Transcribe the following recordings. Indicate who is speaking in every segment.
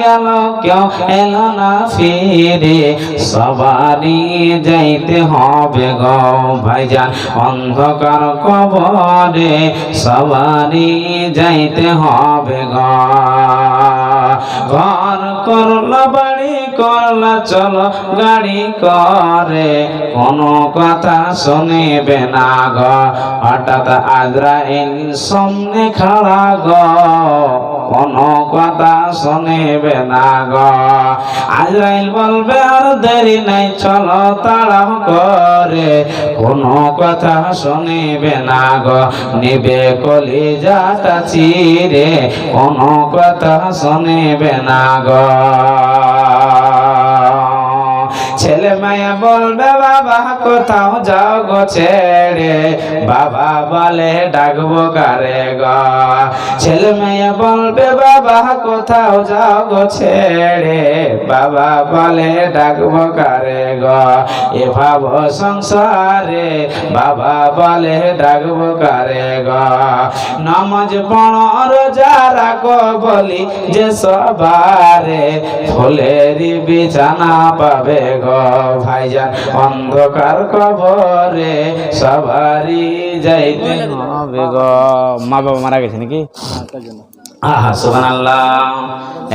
Speaker 1: গেল, কেউ এলো না ফিরে। সবারই যাইতে হবে গো ভাইজান, অন্ধকার কবরে সবারই যাইতে হবে গো। ঘর করল করলা চলো গাড়ি করে, কোনো কথা শুনিবে না গ। হঠাৎ আজরাইল সামনে খাড়া গ, কোনো কথা শুনিবে না গ। আজরাইল বলবে, আর দেরি নাই, চলো তাড়াও করে, কোনো কথা শুনিবে না গ। নিবে কলিজাটা চিরে, কোনো কথা শুনিবে না গ। বলবে বাবা কোথাও যাও গো ছেড়ে। বাবা বলে, ডাকবো কারে গ? ছেলে মেয়ে বলবে, বাবা, কোথাও যাও গো ছেড়ে? বাবা বলে, ডাকবো কারে গ? এ ভাব সংসারে। বাবা বলে, ডাকবো কারে গ? নামাজ পড়ো, রোজা রাখো বলি যে সবারে। ফুলেরই বিছানা পাবে গ ভাইজান অন্ধকার কবরে সবারই যাইতে হবে গ। মা বাবা মারা গেছে নাকি? আহা সুবহানাল্লাহ।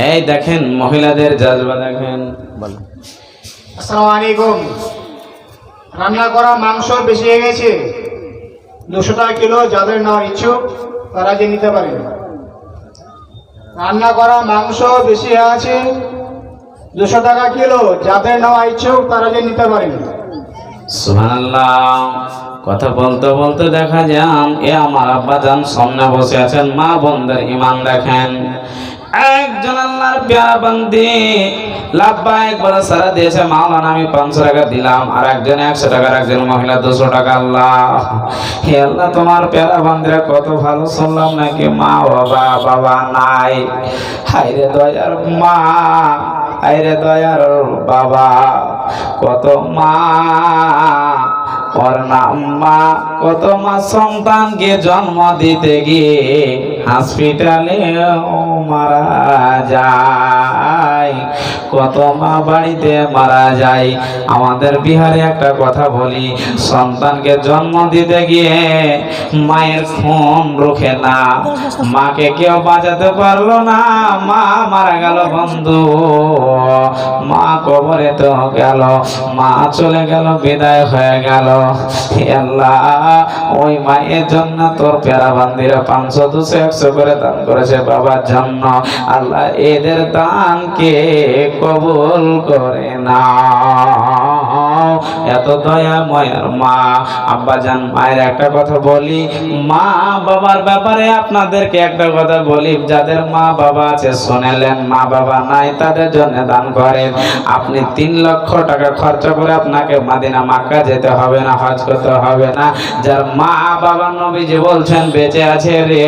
Speaker 1: এই দেখেন মহিলাদের জাজবা দেখেন। বলো
Speaker 2: আসসালামু আলাইকুম। রান্না করা মাংস বেশি হয়ে গেছে। দুশো টাকা কিলো যাদের নেওয়ার ইচ্ছুক তারা যে নিতে পারে রান্না করা মাংস বেশি হয়ে আছে। দুশো টাকা কিলো যাদের নেওয়া ইচ্ছুক তারা যে নিতে পারেন।
Speaker 1: সুবহানাল্লাহ। কথা বলতে বলতে দেখা যান এ আমার আব্বা যান সামনে বসে আছেন, মা বোনদের ইমান দেখেন। একজন আল্লাহর পেয়ারা বান্দি লাভবা একবার সারা দিয়েছে, মাওলানা আমি পাঁচশো টাকা দিলাম, আর একজন একশো টাকা একজন মহিলা দুশো টাকা, আল্লাহ। হে আল্লাহ, তোমার পেয়ারা বান্দিরা কত ভালো শুনলাম নাকি মা বাবা বাবা নাই? হাইরে দয়ার মা। হাইরে দয়ার বাবা, কত মা, ওর নাম মা কত মা সন্তানকে জন্ম দিতে গিয়ে হসপিটালে মারা যায়। কত মা বাড়িতে মারা যায়। আমাদের বিহারে একটা কথা বলি, সন্তানকে জন্ম দিতে গিয়ে মায়ের রুখে না। মাকে কেউ বাঁচাতে পারল না। মা মারা গেল, বন্ধু। মা কবরে তো গেল। মা চলে গেল, বিদায় হয়ে গেল। ওই মায়ের জন্য তোর পেয়ারা বান্দিরা পাঁচশো, দুশো, একশো করে দান করেছে। বাবার আল্লাহ এদের দানকে কবুল করে না এত দয়াময়ের মা। আব্বা জান মায়ের একটা কথা বলি, মা বাবার ব্যাপারে আপনাদেরকে একটা কথা বলি, যাদের মা বাবা আছে, শুনেলেন, মা বাবা নাই, তাদের জন্য দান করেন। আপনি তিন লক্ষ টাকা খরচা করে আপনাকে মাদিনা, মাক্কা যেতে হবে না, হজ করতে হবে না। যার মা বাবা নবীজি বলছেন, বেঁচে আছে রে।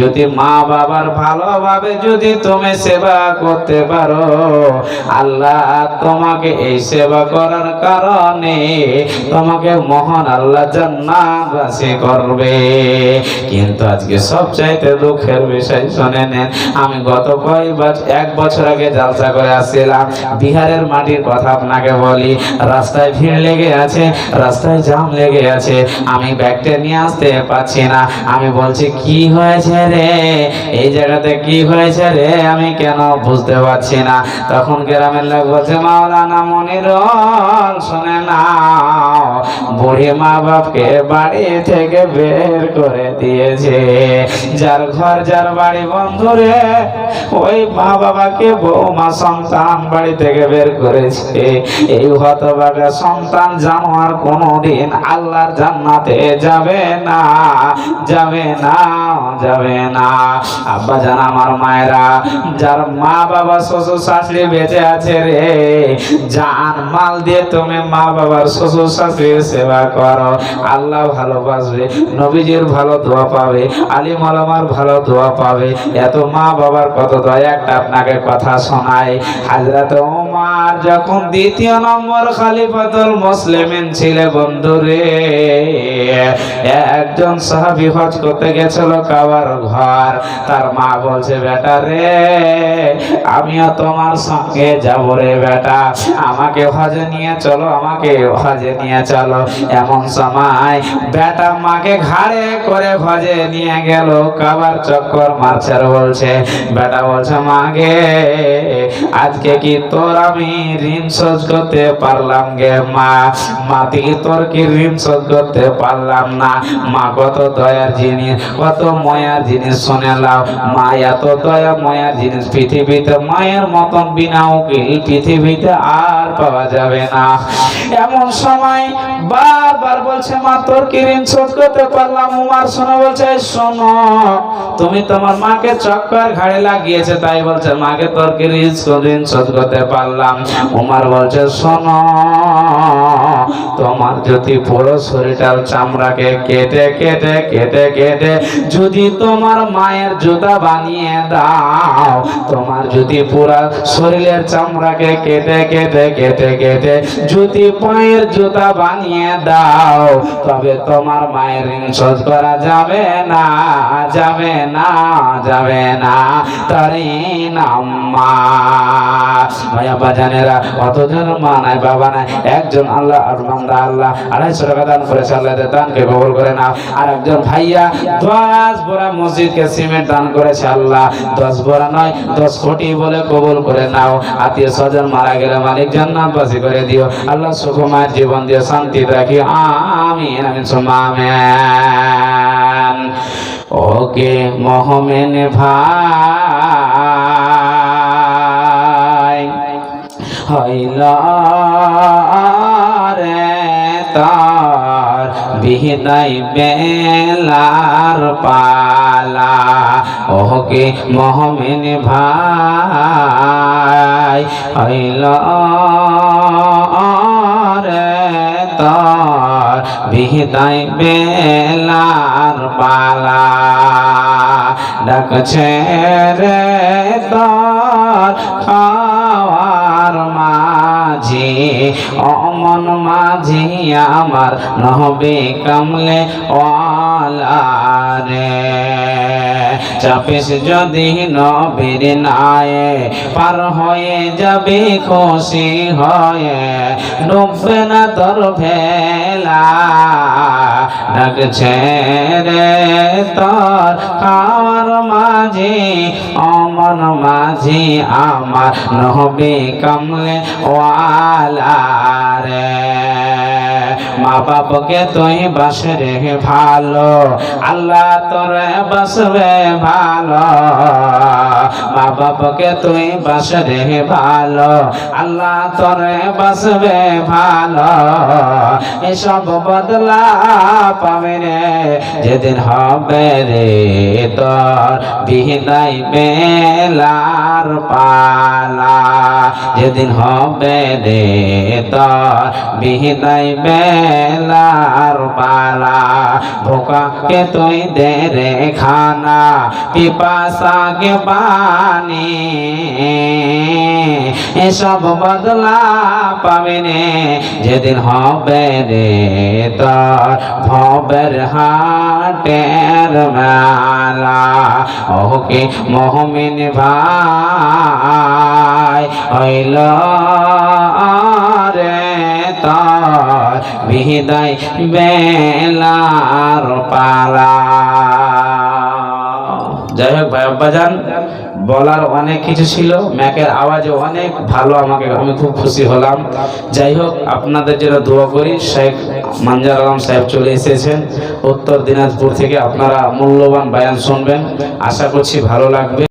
Speaker 1: যদি মা বাবার ভালোভাবে যদি তুমি সেবা করতে পারো, আল্লাহ তোমাকে এই সেবা করার কারণে তোমাকে মহান আল্লাহ জান্নাতবাসী করবে। কিন্তু আজকে সবচাইতে দুঃখের বিষয় শুনে নেন, আমি গত কয়েক বছর এক বছর আগে জালসা করে আসছিলাম, বিহারের মাটির কথা আপনাকে বলি, রাস্তায় ভিড় লেগে আছে, রাস্তায় জাম লেগে আছে, আমি ব্যাগটা নিয়ে আসতে পারছি না, আমি বলছি, কি হয়েছে রে? এই জায়গাতে কি হয়েছে রে? আমি কেন বুঝতে পারছি না। তখন গ্রামের লোক বলছে, মাওলানা মনিরল, শুনে না বুড়ি মা বাপকে বাড়ি থেকে বের করে দিয়েছে। যার ঘর, যার বাড়ি বন্ধুরে ওই মা বাবাকে বৌমা সন্তান বাড়ি থেকে বের করেছে। এই হতবাগা সন্তান জানোয়ার কোনোদিন আল্লাহর জান্নাতে যাবে না যাবে না যাবে না। আব্বা জান আমার মায়েরা, যার মা বাবা শ্বশুর, শাশুড়ি বেঁচে আছে রে। জান মাল দিয়ে তুমি মা বাবার শ্বশুর, শাশুড়ির সেবা করো। আল্লাহ ভালোবাসবে, নবীজির ভালো দোয়া পাবে আলিম আলমার ভালো দোয়া পাবে। এত মা বাবার কত দয়া, একটা আপনাকে কথা শোনায় হাজরাত ওমার যখন দ্বিতীয় নম্বর খালিফাতুল মুসলিমিন ছিলে বন্ধুরে একজন সাহাবী হজ করতে গেছিল কাবার ঘর। তার মা বলছে, বেটা রে, আমিও তোমার সঙ্গে যাব রে বেটা। আমাকে হজে নিয়ে চলো, আমাকে হজে নিয়ে চলো। এমন সময় বেটা মাকে ঘাড়ে করে হজে নিয়ে গেল, কাবার চক্কর মারছে বলছে, বেটা বলছে মাগে আজকে কি তোর আমি ঋণ শোধ করতে পারলাম গে মা। মা থেকে তোর কি ঋণ শোধ করতে পারলাম না? মা, কত দয়ার জিনিস, কত জিনিস শুনেলাম। মা, এত দয়া জিনিস পৃথিবীতে মায়ের মতন বিনা উকিল পৃথিবীতে আর পাওয়া যাবে না। এমন সময় বারবার বলছে, মা, তোর কি ঋণ শোধ করতে পারলাম? উমার শোনো বলছে শোনো, তুমি তোমার মাকে চক্কর ঘাড়ে লাগিয়েছে। তাই বলছে, মাকে তোর কি ঋণ ঋণ শোধ করতে পারলাম উমার বলছে তোমার যদি পুরো শরীরটার চামড়াকে কেটে কেটে কেটে কেটে যদি তোমার মায়ের জুতা বানিয়ে দাও, তোমার যদি পুরা শরীরের চামড়াকে কেটে কেটে কেটে কেটে যদি পায়ের জুতা বানিয়ে দাও, তবে তোমার মায়ের ঋণ শোধ করা যাবে না যাবে না যাবে না। তারি নাম্মা ভাইয়া বাজানেরা কতজন মা নাই, বাবা নাই। একজন আল্লাহ আর বান্দা আল্লাহ। আড়াইশো টাকা দান করেছে আল্লাহ দানকে কবুল করে নাও। আর একজন ভাইয়া, দশ বোরা মসজিদকে সিমেন্ট দান করেছে আল্লাহ। দশ বোরা নয়, দশ কোটি বলে কবুল করে নাও। আত্মীয় স্বজন মারা গেলে মালিক জান্নাতবাসী করে দিও। আল্লাহ সুখময় জীবন দিয়ে শান্তি রাখি। আমিন আমিন, সুম্মা, আমিন। ওকে, মোহামেন ভাই। হইল রে তার বিহদাই বেলার পালা। ওকে মোহামেন ভাই হইল রে তার বিহদাই বেলার পালা। ডাকছে রে তার খাওয়ার মাঝি অমন মাঝে আমার নহবে কামলে ওয়ালা রে চাপিস যদি নবীর নায়ে, পার হয়ে যাবে খুশি হয়ে। ডুববে না তোর ভেলা ডাকছে রে তোর খাওয়ার মাঝে, অমন মাঝে আমার নহবে কামলে ওয়ালা রে। মা বাপকে তুই বাসে রে ভালো, আল্লাহ তোরে বাসবে ভালো। মা বাপকে তুই বাসে রে ভালো, আল্লাহ তোরে বাসবে ভালো। এসব বদলা পাবে রে যেদিন হবে রে তোর বিদায় বেলার পালা। যেদিন হবে রে তোর বিদায় বেলার পালা। ভোকাকে তুই দে রে খানা পিপাসাকে পানি এসব বদলা পাবে রে যেদিন হবে রে তোর ভবের হাটের মেলা ওকে মোহমিন ভাই, হইল তোর বিদায় বেলার পালা যাই হোক ভাই আব্বাজান বলার অনেক কিছু ছিল, ম্যাকের আওয়াজে অনেক ভালো আমাকে, আমি খুব খুশি হলাম। যাই হোক, আপনাদের জন্য দোয়া করি, শেখ মানজার আলম সাহেব চলে এসেছেন। উত্তর দিনাজপুর থেকে আপনারা মূল্যবান বায়ান শুনবেন। আশা করছি ভালো লাগবে।